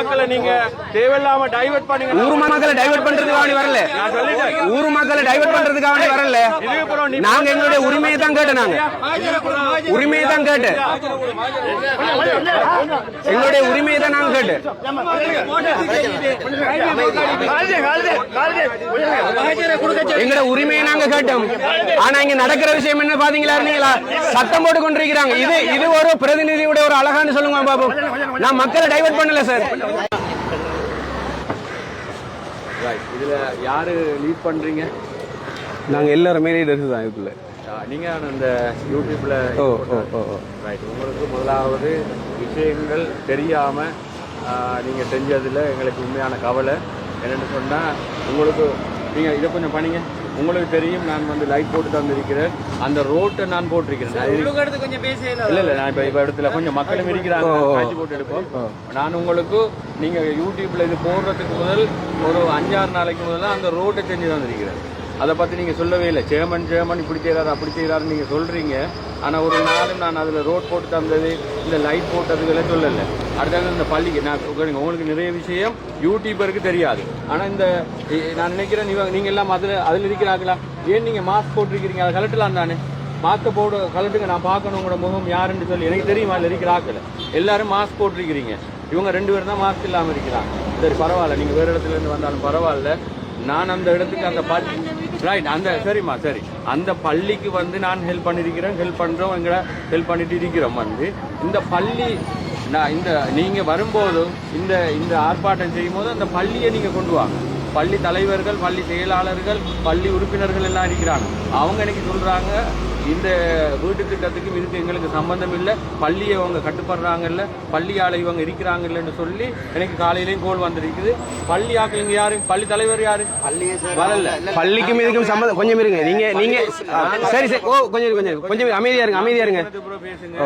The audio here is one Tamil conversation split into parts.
மக்களை நீங்க தேவையில்லாம டைவர்ட் பண்ணீங்க. ஊர் மக்களை டைவர்ட் பண்றதுக்காக வரல. ஊர் மக்களை டைவர்ட் பண்றதுக்காக வரல. நாங்க எங்களுடைய உரிமையை தான் கேட்டோம் நாங்க. உரிமையை தான் கேட்டேன். எங்களுடைய உரிமையை தான் நாங்க கேட்டேன். எங்களோட உரிமையை நாங்க கேட்டோம். ஆனா இங்க நடக்கிற விஷயம் என்ன பாத்தீங்களா இருந்தீங்களா சட்டம் போட்டு கொண்டிருக்கிறாங்க. இது இது ஒரு பிரதிநிதியுடைய ஒரு அழகான்னு சொல்லுங்க பாபு நான் மக்களை டைவர்ட் பண்ணல சார். இதுல யாரு லீட் பண்றீங்க? நாங்க எல்லாருமே லீடர்ஸ் தான் இதுக்குள்ள. ஆ, நீங்க அந்த யூடியூப்ல ஓ ஓ ஓ. ரைட் உங்களுக்கு முதலாவது விஷயங்கள் தெரியாம ஆ, நீங்க செஞ்சதுல எங்களுக்கு உண்மையான கவலை. என்னன்னு சொன்னா உங்களுக்கு நீங்க இதை கொஞ்சம் பண்ணீங்க. உங்களுக்கு தெரியும் நான் வந்து லைட் போட்டு தந்திருக்கிறேன். அந்த ரோட்டை நான் போட்டிருக்கிறேன். கொஞ்சம் இல்ல இல்ல நான் இப்ப இப்ப இடத்துல கொஞ்சம் மக்களும் இருக்கிறாங்க. காட்சி போட்டு எடுப்போம். நான் உங்களுக்கு நீங்க யூடியூப்ல இது போடுறதுக்கு முதல் ஒரு அஞ்சாறு நாளைக்கு முதல்ல அந்த ரோட்டை செஞ்சு தந்திருக்கிறேன். அதை பற்றி நீங்கள் சொல்லவே இல்லை. சேமன் சேமன் இப்படி செய்கிறாரு அப்படி செய்யறாருன்னு நீங்கள் சொல்கிறீங்க ஆனால் ஒரு நாளும் நான் அதில் ரோட் போட்டு தந்தது இந்த லைட் போட்டதுகளை சொல்லலை. அடுத்தது இந்த பள்ளிக்கு நான் உங்களுக்கு நிறைய விஷயம் யூடியூபருக்கு தெரியாது. ஆனால் இந்த நான் நினைக்கிறேன் நீங்க நீங்க எல்லாம் அதுல அதுல இருக்கிறாங்களா ஏன் நீங்கள் மாஸ்க் போட்டிருக்கிறீங்க? அதை கலட்டலாம் தானே. மாஸ்க் போட கலட்டுங்க நான் பார்க்கணும் உங்களோட முகம் யாருன்னு சொல்லி எனக்கு தெரியுமா அதில் இருக்கிற ஆட்கள். எல்லாரும் மாஸ்க் போட்டிருக்கிறீங்க. இவங்க ரெண்டு பேரும் தான் மாஸ்க் இல்லாமல் இருக்கிறாங்க. சரி பரவாயில்ல. நீங்கள் வேறு இடத்துல இருந்து வந்தாலும் பரவாயில்ல. நான் அந்த இடத்துக்கு அந்த பாட்டி ரைட் அந்த சரிம்மா சரி. அந்த பள்ளிக்கு வந்து நான் ஹெல்ப் பண்ணியிருக்கிறேன் ஹெல்ப் பண்ணுறோம் எங்களை ஹெல்ப் பண்ணிட்டு இருக்கிறோம் வந்து. இந்த பள்ளி நான் இந்த நீங்கள் வரும்போது இந்த இந்த ஆர்ப்பாட்டம் செய்யும் போது அந்த பள்ளியை நீங்கள் கொண்டு வாங்க. பள்ளி தலைவர்கள் பள்ளி செயலாளர்கள் பள்ளி உறுப்பினர்கள் எல்லாம் இருக்கிறாங்க. அவங்க எனக்கு சொல்கிறாங்க இந்த வீட்டு திட்டத்துக்கும் இதுக்கு எங்களுக்கு சம்பந்தம் இல்லை. பள்ளியை அவங்க கட்டுப்படுறாங்கல்ல. பள்ளியால இவங்க இருக்கிறாங்கல்லன்னு சொல்லி எனக்கு காலையிலயும் கோல் வந்திருக்குது. பள்ளி ஆக்கள் இங்க யாரு? பள்ளி தலைவர் யாரு? வரல. பள்ளிக்கும் இதுக்கும் சம்மந்தம் கொஞ்சம் இருங்க. நீங்க நீங்க சரி சரி. ஓ கொஞ்சம் கொஞ்சம். கொஞ்சம். அமைதியா இருங்க அமைதியா இருங்க. பேசுங்க?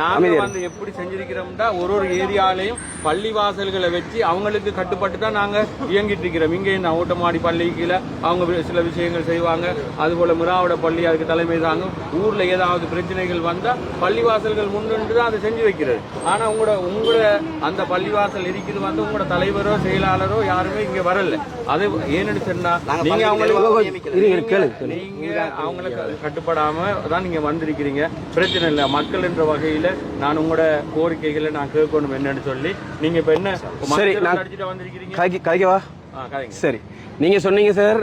நாங்க வந்து எப்படி செஞ்சிருக்கிறோம்னா ஒரு ஒரு ஏரியாலையும் பள்ளி வாசல்களை வச்சு அவங்களுக்கு கட்டுப்பட்டு தான் நாங்க இயங்கிட்டு இருக்கிறோம். இங்கே இந்த ஓட்டமாடி பள்ளிக்குல அவங்க சில விஷயங்கள் செய்வாங்க. அதுபோல மிராவோட பள்ளி அதுக்கு தலைமை தாங்க ஊர்ல ஏதாவது பிரச்சனைகள் வந்தா பள்ளி வாசல்கள் முன்னின்று தான் அதை செஞ்சு வைக்கிறது. ஆனா உங்களோட உங்களோட அந்த பள்ளி வாசல் இருக்குது வந்து உங்களோட தலைவரோ செயலாளரோ யாருமே இங்க வரல. அது ஏன்னு சொன்னா நீங்க அவங்களுக்கு இருங்க இருங்க, கேளு கேளு. நீங்க அவங்களுக்கு கட்டுப்படாம தான் நீங்க வந்திருக்கிறீங்க. பிரச்சனை இல்லை. மக்கள் என்ற வகையில நான் உங்களோட கோரிக்கைகளை நான் கேட்கணும் என்னன்னு சொல்லி. நீங்க இப்ப என்ன வந்திருக்கிறீங்க? ஆ, சரி. நீங்கள் சொன்னீங்க சார்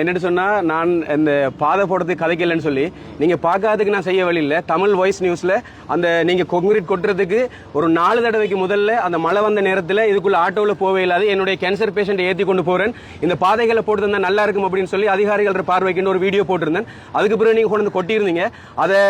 என்னன்னு சொன்னால் நான் இந்த பாதை போடுறதுக்கு கதைக்கலன்னு சொல்லி நீங்கள் பார்க்காததுக்கு நான் செய்ய வழி இல்லை. தமிழ் வாய்ஸ் நியூஸில் அந்த நீங்கள் கொங்கிரீட் கொட்டுறதுக்கு ஒரு நாலு தடவைக்கு முதல்ல அந்த மழை வந்த நேரத்தில் இதுக்குள்ளே ஆட்டோவில் போவே இல்லாது என்னுடைய கேன்சர் பேஷண்ட் ஏற்றி கொண்டு போகிறேன் இந்த பாதைகளை போட்டு தந்தால் நல்லா இருக்கும் அப்படின்னு சொல்லி அதிகாரிகள் பார்வைக்குன்னு ஒரு வீடியோ போட்டிருந்தேன். அதுக்கு பிறகு நீங்கள் கொண்டு வந்து கொட்டியிருந்தீங்க. அதை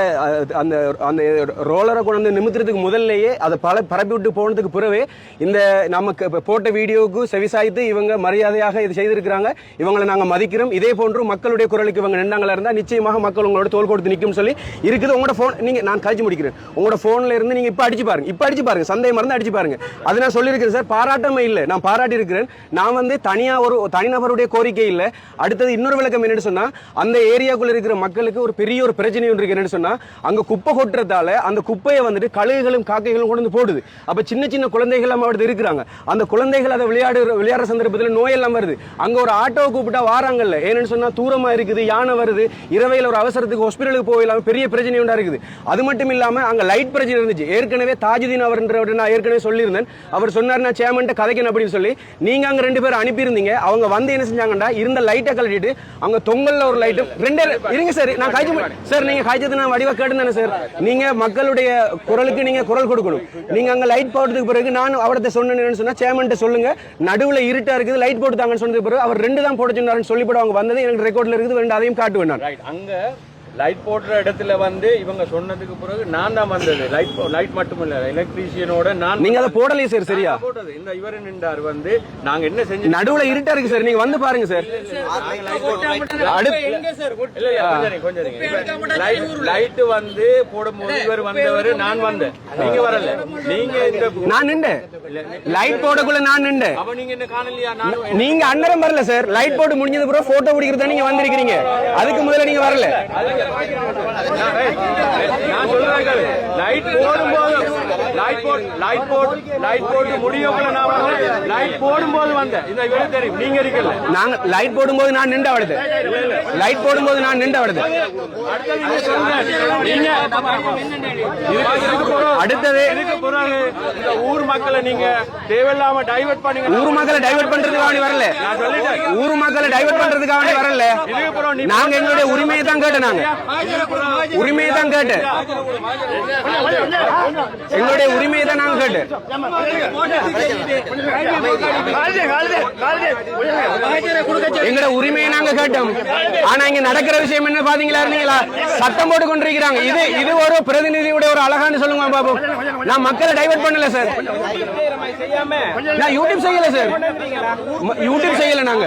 அந்த அந்த ரோலரை கொண்டு வந்து நிமித்துறதுக்கு முதல்லையே அதை பல பரப்பி விட்டு போனதுக்கு பிறகு இந்த நமக்கு போட்ட வீடியோவுக்கு செவிசாய்த்து இவங்க மரியாதை மரியாதையாக இது செய்திருக்கிறாங்க. இவங்களை நாங்க மதிக்கிறோம். இதே போன்று மக்களுடைய குரலுக்கு இவங்க நின்றாங்களா இருந்தா நிச்சயமாக மக்கள் உங்களோட தோல் கொடுத்து நிற்கும் சொல்லி இருக்குது. உங்களோட போன் நீங்க நான் கழிச்சு முடிக்கிறேன். உங்களோட போன்ல இருந்து நீங்க இப்ப அடிச்சு பாருங்க. இப்ப அடிச்சு பாருங்க. சந்தேகம் மருந்து அடிச்சு பாருங்க. அதை நான் சொல்லியிருக்கிறேன் சார். பாராட்டமே இல்லை. நான் பாராட்டி இருக்கிறேன் நான் வந்து தனியா ஒரு தனிநபருடைய கோரிக்கை இல்லை. அடுத்தது இன்னொரு விளக்கம் என்னன்னு சொன்னா அந்த ஏரியாக்குள்ள இருக்கிற மக்களுக்கு ஒரு பெரிய ஒரு பிரச்சனை ஒன்று இருக்கு. என்னன்னு சொன்னா அங்க குப்பை கொட்டுறதால அந்த குப்பையை வந்துட்டு கழுகுகளும் காக்கைகளும் கொண்டு போடுது. அப்ப சின்ன சின்ன குழந்தைகள் எல்லாம் அவர்கிட்ட இருக்கிறாங்க. அந்த குழந்தைகள் அதை விளையாடு விளையாடுற சந்தர்ப்பத்தில் நோய் நோயெல்லாம் வருது. அங்க ஒரு ஆட்டோவை கூப்பிட்டா வாராங்கல்ல. ஏன்னு சொன்னா தூரமா இருக்குது யானை வருது. இரவையில் ஒரு அவசரத்துக்கு ஹாஸ்பிட்டலுக்கு போயிடலாம் பெரிய பிரச்சனை உண்டா இருக்குது. அது மட்டும் இல்லாம அங்க லைட் பிரச்சனை இருந்துச்சு. ஏற்கனவே தாஜுதீன் அவர்ன்றவர் நான் ஏற்கனவே சொல்லியிருந்தேன். அவர் சொன்னார் நான் சேமன்ட்ட கதைக்கணும் அப்படின்னு சொல்லி. நீங்க அங்க ரெண்டு பேரும் அனுப்பியிருந்தீங்க. அவங்க வந்து என்ன செஞ்சாங்கடா இருந்த லைட்டை கழட்டிட்டு அவங்க தொங்கல்ல ஒரு லைட்டும் ரெண்டே இருங்க சார் நான் காய்ச்சி சார் நீங்க காய்ச்சது நான் வடிவா கேட்டுதானே சார் நீங்க மக்களுடைய குரலுக்கு நீங்க குரல் கொடுக்கணும். நீங்க அங்க லைட் போடுறதுக்கு பிறகு நான் அவர்கிட்ட சொன்னேன்னு சொன்னா சேமன்ட்ட சொல்லுங்க. நடுவுல இருட்டா இருக்குது லைட் போட்டு தாங்கன்னு பிறகு அவர் ரெண்டு தான் போட சொன்னார்னு சொல்லி அவங்க வந்தது எனக்கு ரெக்கார்டில் இருக்குது ரெண்டு அதையும் காட்டுவேன் நான் ரைட் லைட் போடுற இடத்துல வந்து இவங்க சொன்னதுக்கு பிறகு நான் தான் வந்தது. லைட் லைட் மட்டும் இல்ல எலக்ட்ரீஷியனோட நான் நீங்க அதை போடலையே சார் சரியா? போட்டது. இந்த இவர் நின்றார் வந்து நாங்க என்ன செஞ்சு நடுவுல இருட்டா இருக்கு சார் நீங்க வந்து பாருங்க சார் கொஞ்சம் லைட் லைட் வந்து போடும்போது இவர் வந்தவர் நான் வந்தேன். நீங்க வரல. நீங்க இந்த நான் நின்றேன். லைட் போடக்குள்ள நான் நின்றேன். அப்ப நீங்க என்ன காணலையா? நீங்க அன்னரம் வரல சார் லைட் போட்டு முடிஞ்சது பிறகு போட்டோ பிடிக்கிறது நீங்க வந்திருக்கீங்க அதுக்கு முதல்ல நீங்க வரல. நான் சொல்றேன் லைட் போடும்போது லைட் போட் லைட் போட் லைட் போட்டு முடியக்குள்ள நான் லைட் போடும்போது வந்தேன் இந்த இவரு தெரியும் நீங்க இருக்கல நாங்க லைட் போடும்போது நான் நின்ற வருது. லைட் போடும்போது நான் நின்ற வருது. அடுத்தது நீங்க சொல்லுங்க அடுத்தது இதுக்கு பிறகு இந்த ஊர் மக்களை நீங்க தேவையில்லாம டைவர்ட் பண்ணீங்க ஊர் மக்களை டைவர்ட் பண்றதுக்காக வேண்டி வரல. ஊர் மக்களை டைவர்ட் பண்றதுக்காக வரல. நாங்க எங்களுடைய உரிமையை தான் கேட்டோம் நாங்க. உரிமையை தான் கேட்டேன். எங்களுடைய உரிமையை தான் நாங்க கேட்டேன். எங்களோட உரிமையை நாங்க கேட்டோம். ஆனா இங்க நடக்கிற விஷயம் என்ன பாத்தீங்களா இருந்தீங்களா? சத்தம் போட்டு கொண்டிருக்கிறாங்க. இது இது ஒரு பிரதிநிதியுடைய ஒரு அழகான்னு சொல்லுங்க பாபு. நான் மக்களை டைவர்ட் பண்ணல சார் நான் யூடியூப் செய்யல சார் யூடியூப் செய்யல நாங்க.